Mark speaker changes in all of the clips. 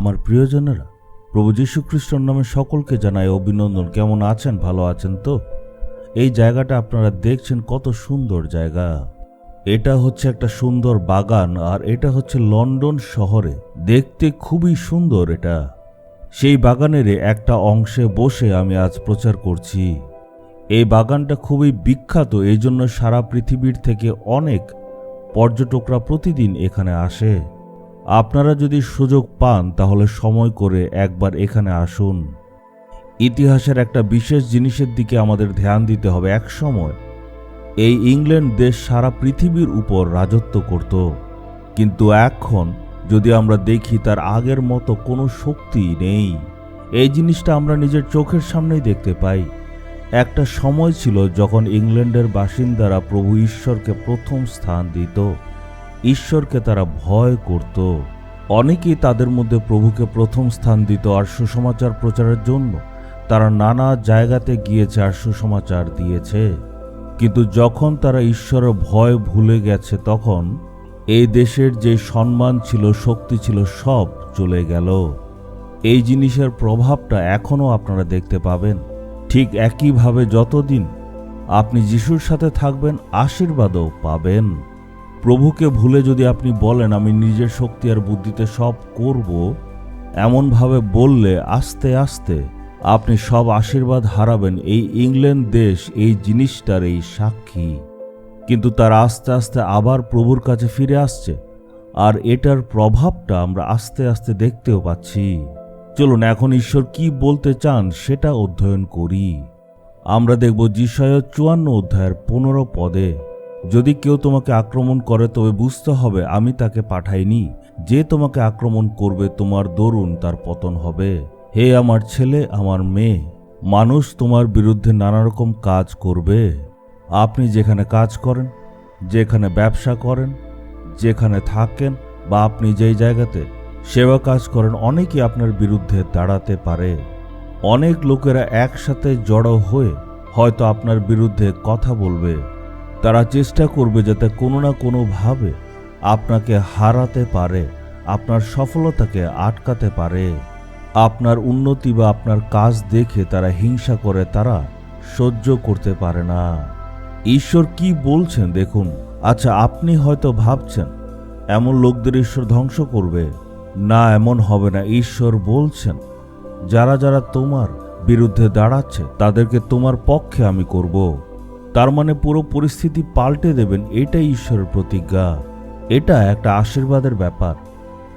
Speaker 1: আমার প্রিয়জনেরা, প্রভু যীশু খ্রিস্টর নামে সকলকে জানাই অভিনন্দন। কেমন আছেন? ভালো আছেন তো? এই জায়গাটা আপনারা দেখছেন, কত সুন্দর জায়গা। এটা হচ্ছে একটা সুন্দর বাগান আর এটা হচ্ছে লন্ডন শহরে। দেখতে খুবই সুন্দর এটা। সেই বাগানের একটা অংশে বসে আমি আজ প্রচার করছি। এই বাগানটা খুবই বিখ্যাত এই জন্য সারা পৃথিবীর থেকে অনেক পর্যটকরা প্রতিদিন এখানে আসে। আপনারা যদি সুযোগ পান, তাহলে সময় করে একবার এখানে আসুন। ইতিহাসের একটা বিশেষ জিনিসের দিকে আমাদের ধ্যান দিতে হবে এক সময়। এই ইংল্যান্ড দেশ সারা পৃথিবীর উপর রাজত্ব করত। কিন্তু এখন, যদি আমরা দেখি, তার আগের মতো কোনো শক্তি নেই। এই জিনিসটা আমরা নিজের চোখের সামনেই দেখতে পাই। একটা সময় ছিল যখন ইংল্যান্ডের বাসিন্দারা প্রভু ঈশ্বরকে প্রথম স্থান দিত। ঈশ্বরকে তারা ভয় করত। অনেকেই তাদের মধ্যে প্রভুকে প্রথম স্থান দিত আর সুসমাচার প্রচারের জন্য তারা নানা জায়গাতে গিয়েছে আর সুসমাচার দিয়েছে। কিন্তু যখন তারা ঈশ্বরের ভয় ভুলে গেছে, তখন এই দেশের যে সম্মান ছিল, শক্তি ছিল, সব চলে গেল। এই জিনিসের প্রভাবটা এখনও আপনারা দেখতে পাবেন। ঠিক একইভাবে যতদিন আপনি যিশুর সাথে থাকবেন, আশীর্বাদও পাবেন। প্রভুকে ভুলে যদি আপনি বলেন, আমি নিজের শক্তি আর বুদ্ধিতে সব করব, এমনভাবে বললে আস্তে আস্তে আপনি সব আশীর্বাদ হারাবেন। এই ইংল্যান্ড দেশ এই জিনিসটার এই সাক্ষী। কিন্তু তার আস্তে আস্তে আবার প্রভুর কাছে ফিরে আসছে। আর এটার প্রভাবটা আমরা আস্তে আস্তে দেখতেও পাচ্ছি। চলুন, এখন ঈশ্বর কি বলতে চান সেটা অধ্যয়ন করি। আমরা দেখব যিশয় চুয়ান্ন অধ্যায়ের পনেরো পদে যদি কেউ তোমাকে আক্রমণ করে, তবে বুঝতে হবে আমি তাকে পাঠাইনি। যে তোমাকে আক্রমণ করবে, তোমার দরুন তার পতন হবে। হে আমার ছেলে, আমার মেয়ে, মানুষ তোমার বিরুদ্ধে নানা রকম কাজ করবে। আপনি যেখানে কাজ করেন, যেখানে ব্যবসা করেন, যেখানে থাকেন, বা আপনি যেই জায়গাতে সেবা কাজ করেন অনেকেই আপনার বিরুদ্ধে দাঁড়াতে পারে। অনেক লোকেরা একসাথে জড়ো হয়ে হয়তো আপনার বিরুদ্ধে কথা বলবে। তারা চেষ্টা করবে যাতে কোনো না কোনোভাবে আপনাকে হারাতে পারে, আপনার সফলতাকে আটকাতে পারে। আপনার উন্নতি বা আপনার কাজ দেখে তারা হিংসা করে, তারা সহ্য করতে পারে না। ঈশ্বর কি বলছেন দেখুন। আচ্ছা আপনি হয়তো ভাবছেন, এমন লোকদের ঈশ্বর ধ্বংস করবে? না, এমন হবে না। ঈশ্বর বলছেন, যারা যারা তোমার বিরুদ্ধে দাঁড়াচ্ছে, তাদেরকে তোমার পক্ষে আমি করব। তার মানে পুরো পরিস্থিতি পাল্টে দেবেন, এটাই ঈশ্বরের প্রতিজ্ঞা। এটা একটা আশীর্বাদের ব্যাপার।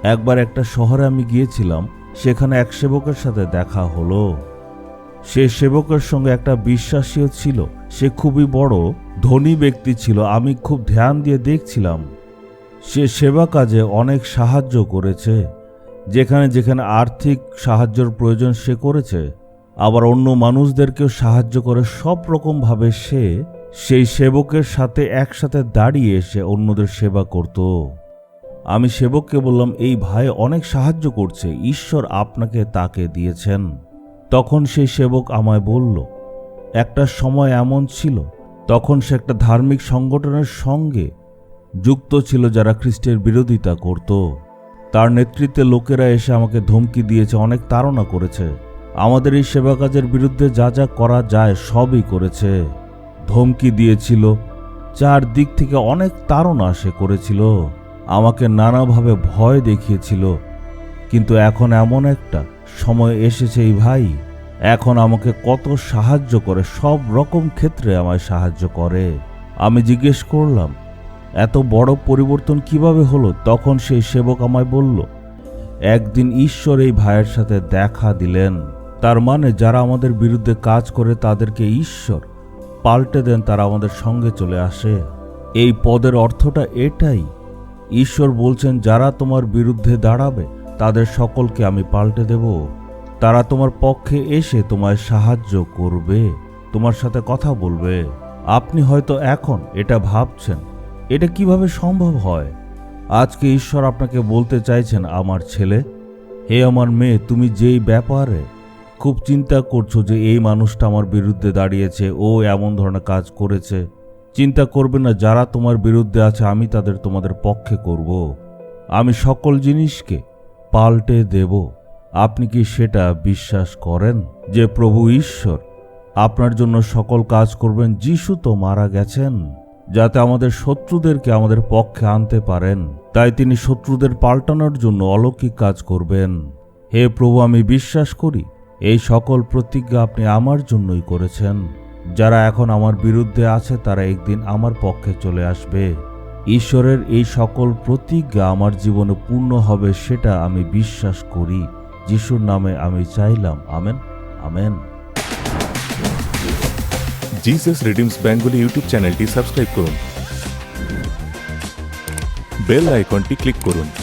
Speaker 1: একবার একটা শহরে আমি গিয়েছিলাম, সেখানে এক সেবকের সাথে দেখা হলো। সে সেবকের সঙ্গে একটা বিশ্বাসীও ছিল, সে খুবই বড়, ধনী ব্যক্তি ছিল, আমি খুব ধ্যান দিয়ে দেখছিলাম। সে সেবা কাজে অনেক সাহায্য করেছে, যেখানে যেখানে আর্থিক সাহায্যের প্রয়োজন সে করেছে। আবার অন্য মানুষদেরকেও সাহায্য করে সব রকমভাবে সে সেই সেবকের সাথে একসাথে দাঁড়িয়ে সে অন্যদের সেবা করত। আমি সেবককে বললাম, এই ভাই অনেক সাহায্য করছে, ঈশ্বর আপনাকে তাকে দিয়েছেন। তখন সেই সেবক আমায় বলল, একটা সময় এমন ছিল, তখন সে একটা ধার্মিক সংগঠনের সঙ্গে যুক্ত ছিল যারা খ্রিস্টের বিরোধিতা করত। তার নেতৃত্বে লোকেরা এসে আমাকে ধমকি দিয়েছে, অনেক তাড়না করেছে। আমাদের এই সেবা কাজের বিরুদ্ধে যা যা করা যায় সবই করেছে। ধমকি দিয়েছিল। চারদিক থেকে অনেক তাড়না সে করেছিল। আমাকে নানাভাবে ভয় দেখিয়েছিল। কিন্তু এখন এমন একটা সময় এসেছে, এই ভাই। এখন আমাকে কত সাহায্য করে, সব রকম ক্ষেত্রে আমায় সাহায্য করে। আমি জিজ্ঞেস করলাম, এত বড় পরিবর্তন কীভাবে হলো? তখন সেই সেবক আমায় বলল, একদিন ঈশ্বর এই ভাইয়ের সাথে দেখা দিলেন। তার মানে যারা আমাদের বিরুদ্ধে কাজ করে তাদেরকে ঈশ্বর পাল্টে দেন, তারা আমাদের সঙ্গে চলে আসে। এই পদের অর্থটা এটাই। ঈশ্বর বলছেন, যারা তোমার বিরুদ্ধে দাঁড়াবে, তাদের সকলকে আমি পাল্টে দেব। তারা তোমার পক্ষে এসে তোমায় সাহায্য করবে। তোমার সাথে কথা বলবে। আপনি হয়তো এখন এটা ভাবছেন, এটা কীভাবে সম্ভব হয়? আজকে ঈশ্বর আপনাকে বলতে চাইছেন, আমার ছেলে, হে আমার মেয়ে, তুমি যেই ব্যাপারে খুব চিন্তা করছ যে এই মানুষটা আমার বিরুদ্ধে দাঁড়িয়েছে, ও এমন ধরনের কাজ করেছে। চিন্তা করবে না, যারা তোমার বিরুদ্ধে আছে, আমি তাদের তোমাদের পক্ষে করব। আমি সকল জিনিসকে পাল্টে দেব। আপনি কি সেটা বিশ্বাস করেন? যে প্রভু ঈশ্বর আপনার জন্য সকল কাজ করবেন, যিশু তো মারা গেছেন, যাতে আমাদের শত্রুদেরকে আমাদের পক্ষে আনতে পারেন। তাই তিনি শত্রুদের পাল্টানোর জন্য অলৌকিক কাজ করবেন। হে প্রভু, আমি বিশ্বাস করি এই সকল প্রতিজ্ঞা আপনি আমার জন্যই করেছেন। যারা এখন আমার বিরুদ্ধে আছে, তারা একদিন আমার পক্ষে চলে আসবে। ঈশ্বরের এই সকল প্রতিজ্ঞা আমার জীবনে পূর্ণ হবে, সেটা আমি বিশ্বাস করি। যিশুর নামে আমি চাইলাম। Amen. Amen.
Speaker 2: Jesus redeems Bengali YouTube চ্যানেলটি সাবস্ক্রাইব করুন। বেল আইকনটি ক্লিক করুন।